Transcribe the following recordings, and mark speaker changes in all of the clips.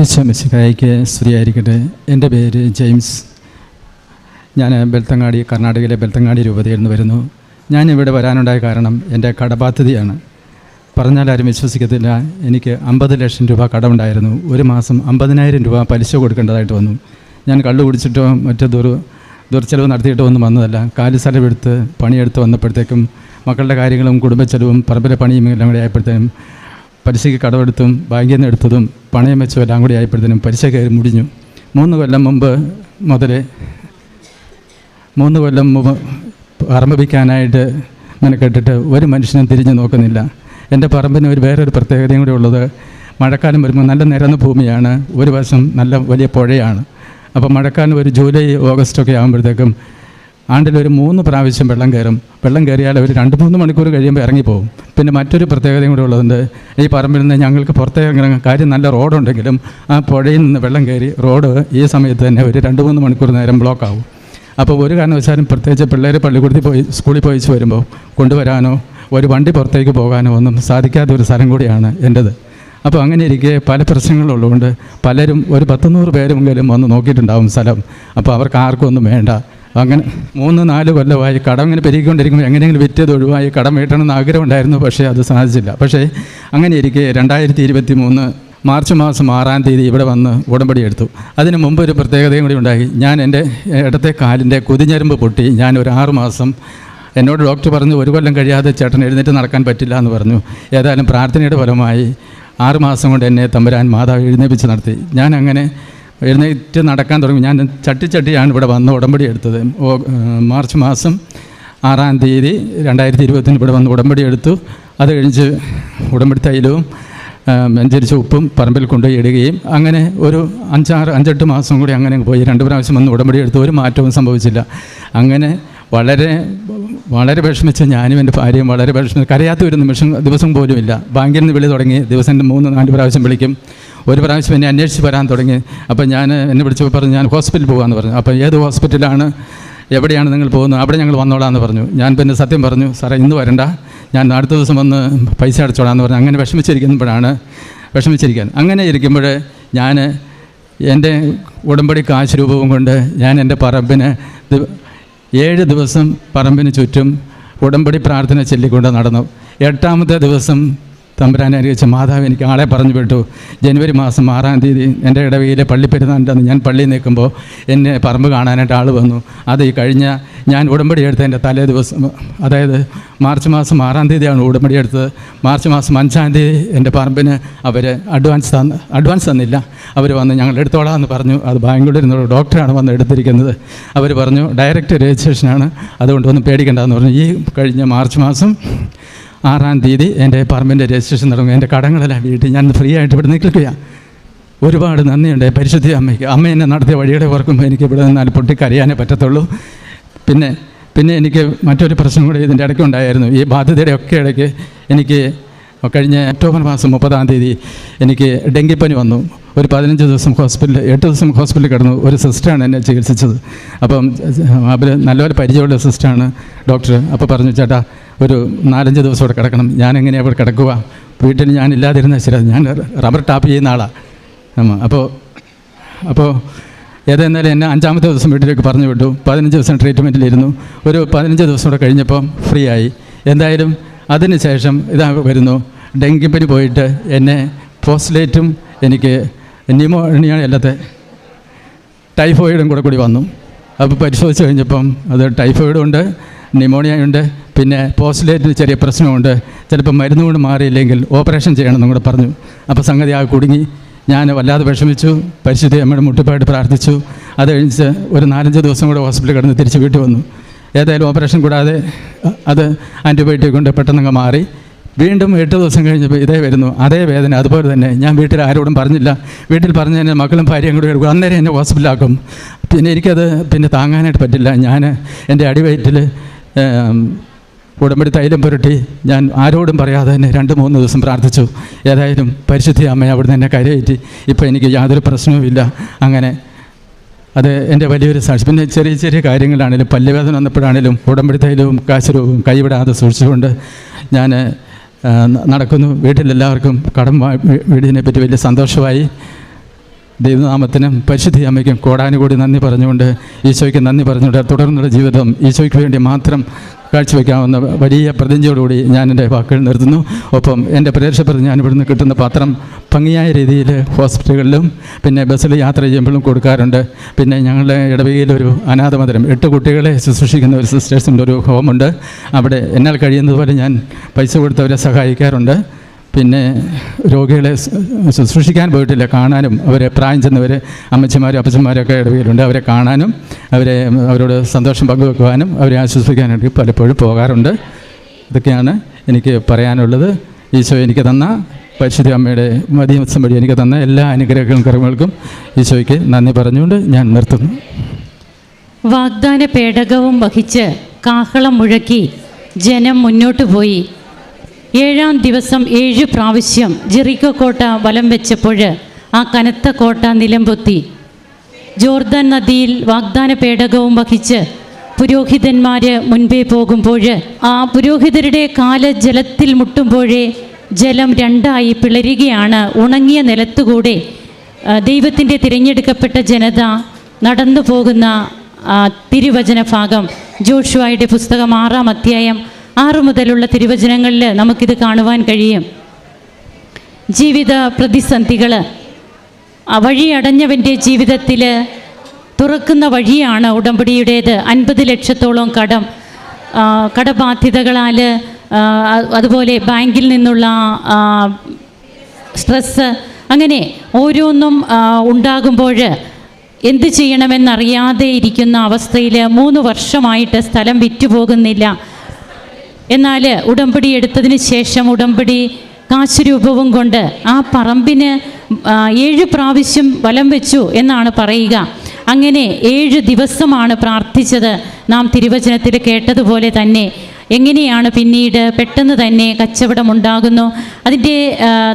Speaker 1: ഈശോമിശിഹായിക്ക് സ്ത്രീയായിരിക്കട്ടെ എന്റെ പേര് ജെയിംസ്. ഞാൻ ബെൽത്തങ്ങാടി കർണാടകയിലെ ബെൽത്തങ്ങാടി രൂപതയിൽ നിന്ന് വരുന്നു. ഞാൻ ഇവിടെ വരാനുണ്ടായ കാരണം എന്റെ കടബാധ്യതയാണ്. പറഞ്ഞാൽ ആരും വിശ്വസിക്കത്തില്ല. എനിക്ക് അമ്പത് ലക്ഷം രൂപ കടമുണ്ടായിരുന്നു. ഒരു മാസം അമ്പതിനായിരം രൂപ പലിശ കൊടുക്കേണ്ടതായിട്ട് വന്നു. ഞാൻ കള്ളു കുടിച്ചിട്ടോ മറ്റു ദുർ ദുർച്ചെലവ് നടത്തിയിട്ടോ ഒന്നും വന്നതല്ല. കാലി സ്ഥലമെടുത്ത് പണിയെടുത്ത് വന്നപ്പോഴത്തേക്കും മക്കളുടെ കാര്യങ്ങളും കുടുംബച്ചെലവും പറമ്പിലെ പണിയും എല്ലാം കൂടി ആയപ്പോഴത്തേനും പലിശയ്ക്ക് കടമെടുത്തും ബാങ്കിൽ നിന്ന് എടുത്തതും പണയം വെച്ചും എല്ലാം കൂടി ആയപ്പോഴത്തേനും പലിശ കയറി മുടിഞ്ഞു. മൂന്ന് കൊല്ലം മുമ്പ് മുതൽ മൂന്ന് കൊല്ലം മുമ്പ് ആരംഭിക്കാനായിട്ട് കേട്ടിട്ട് ഒരു മനുഷ്യനും തിരിഞ്ഞു നോക്കുന്നില്ല. എന്റെ പറമ്പിന് ഒരു വേറൊരു പ്രത്യേകതയും കൂടി ഉള്ളത് മഴക്കാലം വരുമ്പോൾ നല്ല നിരന്ന ഭൂമിയാണ്. ഒരു വശം നല്ല വലിയ പുഴയാണ്. അപ്പോൾ മഴക്കാലം ഒരു ജൂലൈ ഓഗസ്റ്റ് ഒക്കെ ആകുമ്പോഴത്തേക്കും ആണ്ടിലൊരു മൂന്ന് പ്രാവശ്യം വെള്ളം കയറും. വെള്ളം കയറിയാൽ അവർ രണ്ട് മൂന്ന് മണിക്കൂർ കഴിയുമ്പോൾ ഇറങ്ങിപ്പോകും പിന്നെ മറ്റൊരു പ്രത്യേകതയും കൂടെ ഉള്ളതുണ്ട് ഈ പറമ്പിൽ നിന്ന് ഞങ്ങൾക്ക് പുറത്തേക്ക് കാര്യം നല്ല റോഡുണ്ടെങ്കിലും ആ പുഴയിൽ നിന്ന് വെള്ളം കയറി റോഡ് ഈ സമയത്ത് തന്നെ ഒരു രണ്ട് മൂന്ന് മണിക്കൂർ നേരം ബ്ലോക്ക് ആവും. അപ്പോൾ ഒരു കാരണവശാലും പ്രത്യേകിച്ച് പിള്ളേർ പള്ളിക്കൂടത്തിൽ പോയി സ്കൂളിൽ പോയിച്ച് വരുമ്പോൾ കൊണ്ടുവരാനോ ഒരു വണ്ടി പുറത്തേക്ക് പോകാനോ ഒന്നും സാധിക്കാത്ത ഒരു സ്ഥലം കൂടിയാണ് എന്റെത് അപ്പോൾ അങ്ങനെ ഇരിക്കെ പല പ്രശ്നങ്ങളുള്ളതുകൊണ്ട് പലരും ഒരു പത്തുനൂറ് പേരുമെങ്കിലും വന്ന് നോക്കിയിട്ടുണ്ടാവും സ്ഥലം. അപ്പോൾ അവർക്ക് ആർക്കും ഒന്നും വേണ്ട. അങ്ങനെ മൂന്ന് നാല് കൊല്ലമായി കടം ഇങ്ങനെ പെരുകിക്കൊണ്ടിരിക്കുമ്പോൾ എങ്ങനെയെങ്കിലും വിറ്റത് ഒഴിവായി കടം വീട്ടണമെന്ന് ആഗ്രഹമുണ്ടായിരുന്നു പക്ഷേ അത് സാധിച്ചില്ല. പക്ഷേ അങ്ങനെ ഇരിക്കെ രണ്ടായിരത്തി ഇരുപത്തി മൂന്ന് മാർച്ച് മാസം ആറാം തീയതി ഇവിടെ വന്ന് ഉടമ്പടി എടുത്തു. അതിന് മുമ്പ് ഒരു പ്രത്യേകതയും കൂടി ഉണ്ടായി. ഞാൻ എന്റെ ഇടത്തെ കാലിന്റെ കുതിഞ്ഞരമ്പ് പൊട്ടി. ഞാൻ ഒരു ആറ് മാസം എന്നോട് ഡോക്ടർ പറഞ്ഞു ഒരു കൊല്ലം കഴിയാതെ ചേട്ടൻ എഴുന്നേറ്റ് നടക്കാൻ പറ്റില്ല എന്ന് പറഞ്ഞു. ഏതായാലും പ്രാർത്ഥനയുടെ ഫലമായി ആറ് മാസം കൊണ്ട് എന്നെ തമ്പുരാൻ മാതാവ് എഴുന്നേപ്പിച്ച് നടത്തി. ഞാൻ അങ്ങനെ എഴുന്നേറ്റ് നടക്കാൻ തുടങ്ങി. ഞാൻ ചട്ടി ചട്ടിച്ചട്ടിയാണ് ഇവിടെ വന്ന് ഉടമ്പടി എടുത്തത്. മാർച്ച് മാസം ആറാം തീയതി രണ്ടായിരത്തി ഇരുപത്തിന് ഇവിടെ വന്ന് ഉടമ്പടി എടുത്തു. അത് കഴിഞ്ഞ് ഉടമ്പടി തൈലവും വെഞ്ചരിച്ച ഉപ്പും പറമ്പിൽ കൊണ്ടുപോയി ഇടുകയും അങ്ങനെ ഒരു അഞ്ചാറ് അഞ്ചെട്ട് മാസം കൂടി അങ്ങനെ പോയി. രണ്ട് പ്രാവശ്യം വന്ന് ഉടമ്പടി എടുത്തു ഒരു മാറ്റവും സംഭവിച്ചില്ല. അങ്ങനെ വളരെ വളരെ വിഷമിച്ച ഞാനും എന്റെ ഭാര്യയും വളരെ വിഷമിച്ച് കരയാത്ത ഒരു നിമിഷം ദിവസം പോലും ഇല്ല ബാങ്കിൽ നിന്ന് വിളി തുടങ്ങി. ദിവസം മൂന്ന് നാല് പ്രാവശ്യം വിളിക്കും. ഒരു പ്രാവശ്യം എന്നെ അന്വേഷിച്ച് വരാൻ തുടങ്ങി. അപ്പോൾ ഞാൻ എന്നെ വിളിച്ചപ്പോൾ പറഞ്ഞു ഞാൻ ഹോസ്പിറ്റലിൽ പോകാമെന്ന് പറഞ്ഞു. അപ്പോൾ ഏത് ഹോസ്പിറ്റലാണ് എവിടെയാണ് നിങ്ങൾ പോകുന്നത്? അവിടെ ഞങ്ങൾ വന്നോളാമെന്ന് പറഞ്ഞു. ഞാൻ പിന്നെ സത്യം പറഞ്ഞു സാറേ ഇന്ന് വരണ്ട. ഞാൻ അടുത്ത ദിവസം വന്ന് പൈസ അടച്ചോളാമെന്ന് പറഞ്ഞു. അങ്ങനെ വിഷമിച്ചിരിക്കുമ്പോഴാണ് വിഷമിച്ചിരിക്കാൻ. അങ്ങനെ ഇരിക്കുമ്പോൾ ഞാൻ എന്റെ ഉടമ്പടി കാശ് രൂപവും കൊണ്ട് ഞാൻ എന്റെ പറമ്പിന് ഏഴ് ദിവസം പറമ്പിന് ചുറ്റും ഉടമ്പടി പ്രാർത്ഥന ചൊല്ലിക്കൊണ്ട് നടന്നു. എട്ടാമത്തെ ദിവസം തമ്പുരാനെ അറിയിച്ച മാതാവ് എനിക്ക് ആളെ പറഞ്ഞു വിട്ടു. ജനുവരി മാസം ആറാം തീയതി എന്റെ ഇടവയിലെ പള്ളിപ്പെരുന്നാന്റെ അന്ന് ഞാൻ പള്ളിയിൽ നിൽക്കുമ്പോൾ എന്നെ പറമ്പ് കാണാനായിട്ട് ആൾ വന്നു. അത് ഈ കഴിഞ്ഞ ഞാൻ ഉടമ്പടി എടുത്തതിന്റെ തലേ ദിവസം അതായത് മാർച്ച് മാസം ആറാം തീയതിയാണ് ഉടമ്പടി എടുത്തത്. മാർച്ച് മാസം അഞ്ചാം തീയതി എന്റെ പറമ്പിന് അവർ അഡ്വാൻസ് തന്ന് അഡ്വാൻസ് തന്നില്ല. അവർ വന്ന് ഞങ്ങൾ എടുത്തോളാം എന്ന് പറഞ്ഞു. അത് ബാംഗ്ലൂരിൽ നിന്നുള്ള ഡോക്ടറാണ് വന്ന് എടുത്തിരിക്കുന്നത്. അവർ പറഞ്ഞു ഡയറക്റ്റ് രജിസ്ട്രേഷനാണ്. അതുകൊണ്ട് ഒന്നും പേടിക്കേണ്ടതെന്ന് പറഞ്ഞു. ഈ കഴിഞ്ഞ മാർച്ച് മാസം ആറാം തീയതി എന്റെ പറമ്പിന്റെ രജിസ്ട്രേഷൻ തുടങ്ങും എന്റെ കടങ്ങളെല്ലാം വീട്ടിൽ ഞാൻ ഫ്രീ ആയിട്ട് ഇവിടെ നിൽക്കുകയാണ് ഒരുപാട് നന്ദിയുണ്ട് പരിശുദ്ധി അമ്മയ്ക്ക് അമ്മ എന്നെ നടത്തിയ വഴിയുടെ ഓർക്കുമ്പോൾ എനിക്ക് ഇവിടെ നിന്നാൽ പൊട്ടിക്കരയാനേ പറ്റത്തുള്ളൂ പിന്നെ പിന്നെ എനിക്ക് മറ്റൊരു പ്രശ്നം കൂടി ഇതിന്റെ ഇടയ്ക്ക് ഉണ്ടായിരുന്നു ഈ ബാധ്യതയുടെ ഒക്കെ ഇടയ്ക്ക് എനിക്ക് കഴിഞ്ഞ ഒക്ടോബർ മാസം മുപ്പതാം തീയതി എനിക്ക് ഡെങ്കിപ്പനി വന്നു ഒരു പതിനഞ്ച് ദിവസം ഹോസ്പിറ്റലിൽ എട്ട് ദിവസം ഹോസ്പിറ്റലിൽ കിടന്നു ഒരു സിസ്റ്ററാണ് എന്നെ ചികിത്സിച്ചത് അപ്പം അവർ നല്ലപോലെ പരിചയമുള്ള സിസ്റ്ററാണ് ഡോക്ടർ അപ്പോൾ പറഞ്ഞു ചേട്ടാ ഒരു നാലഞ്ച് ദിവസം അവിടെ കിടക്കണം. ഞാൻ എങ്ങനെയാണ് അവിടെ കിടക്കുക? വീട്ടിൽ ഞാനില്ലാതിരുന്ന ശരി ഞാൻ റബ്ബർ ടാപ്പ് ചെയ്യുന്ന ആളാണ് അപ്പോൾ അപ്പോൾ ഏതെന്നാലും എന്നെ അഞ്ചാമത്തെ ദിവസം വീട്ടിലേക്ക് പറഞ്ഞു വിട്ടു. പതിനഞ്ച് ദിവസം ട്രീറ്റ്മെന്റിലിരുന്നു ഒരു പതിനഞ്ച് ദിവസം കൂടെ കഴിഞ്ഞപ്പം ഫ്രീ ആയി എന്തായാലും അതിന് ശേഷം ഇതാ വരുന്നു. ഡെങ്കിപ്പനി പോയിട്ട് എന്നെ പോസ്റ്റ്ലേറ്റും എനിക്ക് ന്യൂമോണിയ അല്ലാത്ത ടൈഫോയിഡും കൂടെ കൂടി വന്നു. അപ്പോൾ പരിശോധിച്ച് കഴിഞ്ഞപ്പം അത് ടൈഫോയിഡും ഉണ്ട് ന്യൂമോണിയ ഉണ്ട്. പിന്നെ പോസ്റ്റിലേറ്റിന് ചെറിയ പ്രശ്നമുണ്ട്. ചിലപ്പോൾ മരുന്ന് കൊണ്ട് മാറിയില്ലെങ്കിൽ ഓപ്പറേഷൻ ചെയ്യണമെന്നും കൂടെ പറഞ്ഞു. അപ്പോൾ സംഗതി ആ കുടുങ്ങി. ഞാൻ വല്ലാതെ വിഷമിച്ചു. പരിശുദ്ധി അമ്മയുടെ മുട്ടിപ്പായിട്ട് പ്രാർത്ഥിച്ചു. അത് കഴിഞ്ഞ് ഒരു നാലഞ്ച് ദിവസം കൂടെ ഹോസ്പിറ്റലിൽ കിടന്ന് തിരിച്ച് വീട്ടിൽ വന്നു. ഏതായാലും ഓപ്പറേഷൻ കൂടാതെ അത് ആന്റിബയോട്ടിക് കൊണ്ട് പെട്ടെന്നങ്ങ് മാറി. വീണ്ടും എട്ട് ദിവസം കഴിഞ്ഞപ്പോൾ ഇതേ വരുന്നു. അതേ വേദന. അതുപോലെ തന്നെ ഞാൻ വീട്ടിൽ ആരോടും പറഞ്ഞില്ല. വീട്ടിൽ പറഞ്ഞു എന്റെ മക്കളും ഭാര്യയും കൂടി എടുക്കും. അന്നേരം എന്നെ ഹോസ്പിറ്റലാക്കും. പിന്നെ എനിക്കത് പിന്നെ താങ്ങാനായിട്ട് പറ്റില്ല. ഞാൻ എന്റെ അടിവയറ്റിൽ ഉടമ്പടി തൈലം പുരട്ടി. ഞാൻ ആരോടും പറയാതെ തന്നെ രണ്ട് മൂന്ന് ദിവസം പ്രാർത്ഥിച്ചു. ഏതായാലും പരിശുദ്ധി അമ്മ അവിടുന്ന് എന്നെ കരയേറ്റി. ഇപ്പോൾ എനിക്ക് യാതൊരു പ്രശ്നവുമില്ല അങ്ങനെ അത് എന്റെ വലിയൊരു സാക്ഷി. പിന്നെ ചെറിയ ചെറിയ കാര്യങ്ങളാണേലും പല്ലുവേദന വന്നപ്പോഴാണേലും ഉടമ്പടി തൈലവും കാശുരവും കൈവിടാതെ സൂക്ഷിച്ചുകൊണ്ട് ഞാൻ നടക്കുന്നു. വീട്ടിലെല്ലാവർക്കും കടം വീടിനെ പറ്റി വലിയ സന്തോഷമായി. ദൈവനാമത്തിനും പരിശുദ്ധി അമ്മയ്ക്കും കോടാനുകൂടി നന്ദി പറഞ്ഞുകൊണ്ട് ഈശോയ്ക്ക് നന്ദി പറഞ്ഞുകൊണ്ട് തുടർന്നുള്ള ജീവിതം ഈശോയ്ക്ക് വേണ്ടി മാത്രം കാഴ്ചവെക്കാവുന്ന വലിയ പ്രതിജ്ഞയോടുകൂടി ഞാൻ എന്റെ വാക്കുകൾ നിർത്തുന്നു. ഒപ്പം എന്റെ പ്രേക്ഷകർക്ക് ഞാൻ ഇവിടുന്ന് കിട്ടുന്ന പത്രം ഭംഗിയായ രീതിയിൽ ഹോസ്പിറ്റലുകളിലും പിന്നെ ബസ്സിൽ യാത്ര ചെയ്യുമ്പോഴും കൊടുക്കാറുണ്ട്. പിന്നെ ഞങ്ങളുടെ ഇടവകയിൽ ഒരു മന്ദിരം എട്ട് കുട്ടികളെ ശുശ്രൂഷിക്കുന്ന ഒരു സിസ്റ്റേഴ്സിന്റെ ഒരു ഹോമുണ്ട്. അവിടെ എന്നാൽ കഴിയുന്നതുപോലെ ഞാൻ പൈസ കൊടുത്തവരെ സഹായിക്കാറുണ്ട്. പിന്നെ രോഗികളെ ശുശ്രൂഷിക്കാൻ പോയിട്ടില്ല. കാണാനും അവരെ പ്രായം ചെന്നവർ അമ്മച്ചിമാരും അപ്പച്ചന്മാരൊക്കെ ഇടവിലുണ്ട് അവരെ കാണാനും അവരെ അവരോട് സന്തോഷം പങ്കുവെക്കുവാനും അവരെ ആശ്വസിപ്പിക്കാനായിട്ട് പലപ്പോഴും പോകാറുണ്ട്. ഇതൊക്കെയാണ് എനിക്ക് പറയാനുള്ളത്. ഈശോ എനിക്ക് തന്ന പരിശുദ്ധ അമ്മയുടെ മതിയസം വഴി എനിക്ക് തന്ന എല്ലാ അനുഗ്രഹങ്ങളും കർമ്മങ്ങൾക്കും ഈശോയ്ക്ക് നന്ദി പറഞ്ഞുകൊണ്ട് ഞാൻ നിർത്തുന്നു.
Speaker 2: വാഗ്ദാന പേടകവും വഹിച്ച് കാഹളം മുഴക്കി ജനം മുന്നോട്ട് പോയി. ഏഴാം ദിവസം ഏഴ് പ്രാവശ്യം ജെറിക്കോ കോട്ട വലം വെച്ചപ്പോൾ ആ കനത്ത കോട്ട നിലംപൊത്തി ജോർദാൻ നദിയിൽ വാഗ്ദാന പേടകവും വഹിച്ച് പുരോഹിതന്മാർ മുൻപേ പോകുമ്പോൾ ആ പുരോഹിതരുടെ കാൽ ജലത്തിൽ മുട്ടുമ്പോഴേ ജലം രണ്ടായി പിളരുകയാണ്. ഉണങ്ങിയ നിലത്തുകൂടെ ദൈവത്തിന്റെ തിരഞ്ഞെടുക്കപ്പെട്ട ജനത നടന്നു പോകുന്ന തിരുവചന ഭാഗം ജോഷുവായുടെ പുസ്തകം ആറാം അധ്യായം ആറ് മുതലുള്ള തിരുവചനങ്ങളിൽ നമുക്കിത് കാണുവാൻ കഴിയും. ജീവിത പ്രതിസന്ധികൾ ആ വഴി അടഞ്ഞവന്റെ ജീവിതത്തിൽ തുറക്കുന്ന വഴിയാണ് ഉടമ്പടിയുടേത്. അൻപത് ലക്ഷത്തോളം കടം. കടബാധ്യതകളാൽ അതുപോലെ ബാങ്കിൽ നിന്നുള്ള സ്ട്രെസ്സ്. അങ്ങനെ ഓരോന്നും ഉണ്ടാകുമ്പോൾ എന്ത് ചെയ്യണമെന്നറിയാതെ ഇരിക്കുന്ന അവസ്ഥയിൽ മൂന്ന് വർഷമായിട്ട് സ്ഥലം വിറ്റുപോകുന്നില്ല. എന്നാൽ ഉടമ്പടി എടുത്തതിന് ശേഷം ഉടമ്പടി കാശ് രൂപവും കൊണ്ട് ആ പറമ്പിന് ഏഴ് പ്രാവശ്യം വലം വെച്ചു എന്നാണ് പറയുക. അങ്ങനെ ഏഴ് ദിവസമാണ് പ്രാർത്ഥിച്ചത്. നാം തിരുവചനത്തിൽ കേട്ടതുപോലെ തന്നെ എങ്ങനെയാണ് പിന്നീട് പെട്ടെന്ന് തന്നെ കച്ചവടം ഉണ്ടാകുന്നു അതിന്റെ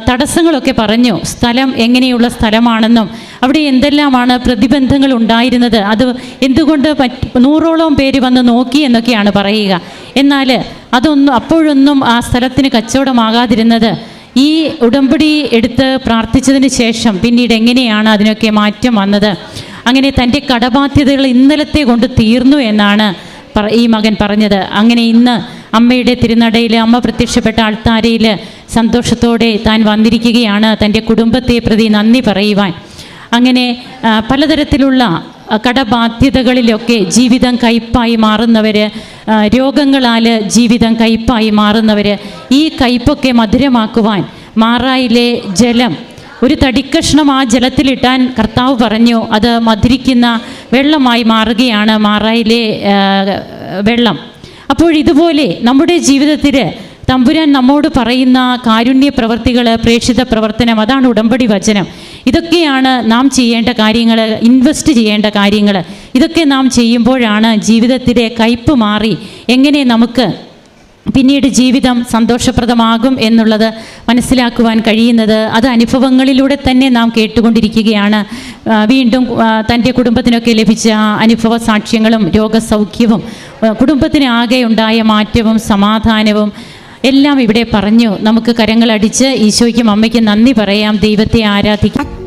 Speaker 2: തടസ്സങ്ങളൊക്കെ പറഞ്ഞു. സ്ഥലം എങ്ങനെയുള്ള സ്ഥലമാണെന്നും അവിടെ എന്തെല്ലാമാണ് പ്രതിബന്ധങ്ങൾ ഉണ്ടായിരുന്നത്? അത് എന്തുകൊണ്ട് നൂറോളം പേര് വന്ന് നോക്കി എന്നൊക്കെയാണ് പറയുക. എന്നാൽ അതൊന്നും അപ്പോഴൊന്നും ആ സ്ഥലത്തിന് കച്ചവടമാകാതിരുന്നത്. ഈ ഉടമ്പടി എടുത്ത് പ്രാർത്ഥിച്ചതിന് ശേഷം പിന്നീട് എങ്ങനെയാണ് അതിനൊക്കെ മാറ്റം വന്നത്? അങ്ങനെ തന്റെ കടബാധ്യതകൾ ഇന്നലത്തെ കൊണ്ട് തീർന്നു എന്നാണ് ഈ മകൻ പറഞ്ഞത്. അങ്ങനെ ഇന്ന് അമ്മയുടെ തിരുനടയിൽ അമ്മ പ്രത്യക്ഷപ്പെട്ട ആൾത്താരയിൽ സന്തോഷത്തോടെ താൻ വന്നിരിക്കുകയാണ്. തന്റെ കുടുംബത്തെ പ്രതി നന്ദി പറയുവാൻ. അങ്ങനെ പലതരത്തിലുള്ള കടബാധ്യതകളിലൊക്കെ ജീവിതം കയ്പായി മാറുന്നവർ രോഗങ്ങളാൽ ജീവിതം കയ്പായി മാറുന്നവർ ഈ കയ്പൊക്കെ മധുരമാക്കുവാൻ മാറായിലെ ജലം? ഒരു തടിക്കഷ്ണം ആ ജലത്തിലിട്ടാൻ കർത്താവ് പറഞ്ഞു അത് മധുരിക്കുന്ന വെള്ളമായി മാറുകയാണ് മാറായിലെ വെള്ളം. അപ്പോഴിതുപോലെ നമ്മുടെ ജീവിതത്തിൽ തമ്പുരാൻ നമ്മോട് പറയുന്ന കാരുണ്യ പ്രവർത്തികൾ പ്രേക്ഷിത പ്രവർത്തനം അതാണ് ഉടമ്പടി വചനം. ഇതൊക്കെയാണ് നാം ചെയ്യേണ്ട കാര്യങ്ങൾ ഇൻവെസ്റ്റ് ചെയ്യേണ്ട കാര്യങ്ങൾ ഇതൊക്കെ നാം ചെയ്യുമ്പോഴാണ് ജീവിതത്തിലെ കയ്പ് മാറി എങ്ങനെ നമുക്ക് പിന്നീട് ജീവിതം സന്തോഷപ്രദമാകും എന്നുള്ളത് മനസ്സിലാക്കുവാൻ കഴിയുന്നത് അത് അനുഭവങ്ങളിലൂടെ തന്നെ നാം കേട്ടുകൊണ്ടിരിക്കുകയാണ്. വീണ്ടും തന്റെ കുടുംബത്തിനൊക്കെ ലഭിച്ച അനുഭവ സാക്ഷ്യങ്ങളും രോഗസൗഖ്യവും കുടുംബത്തിന് ആകെ ഉണ്ടായ മാറ്റവും സമാധാനവും എല്ലാം ഇവിടെ പറഞ്ഞു. നമുക്ക് കരങ്ങളടിച്ച് ഈശോയ്ക്കും അമ്മയ്ക്കും നന്ദി പറയാം. ദൈവത്തെ ആരാധിക്കാം.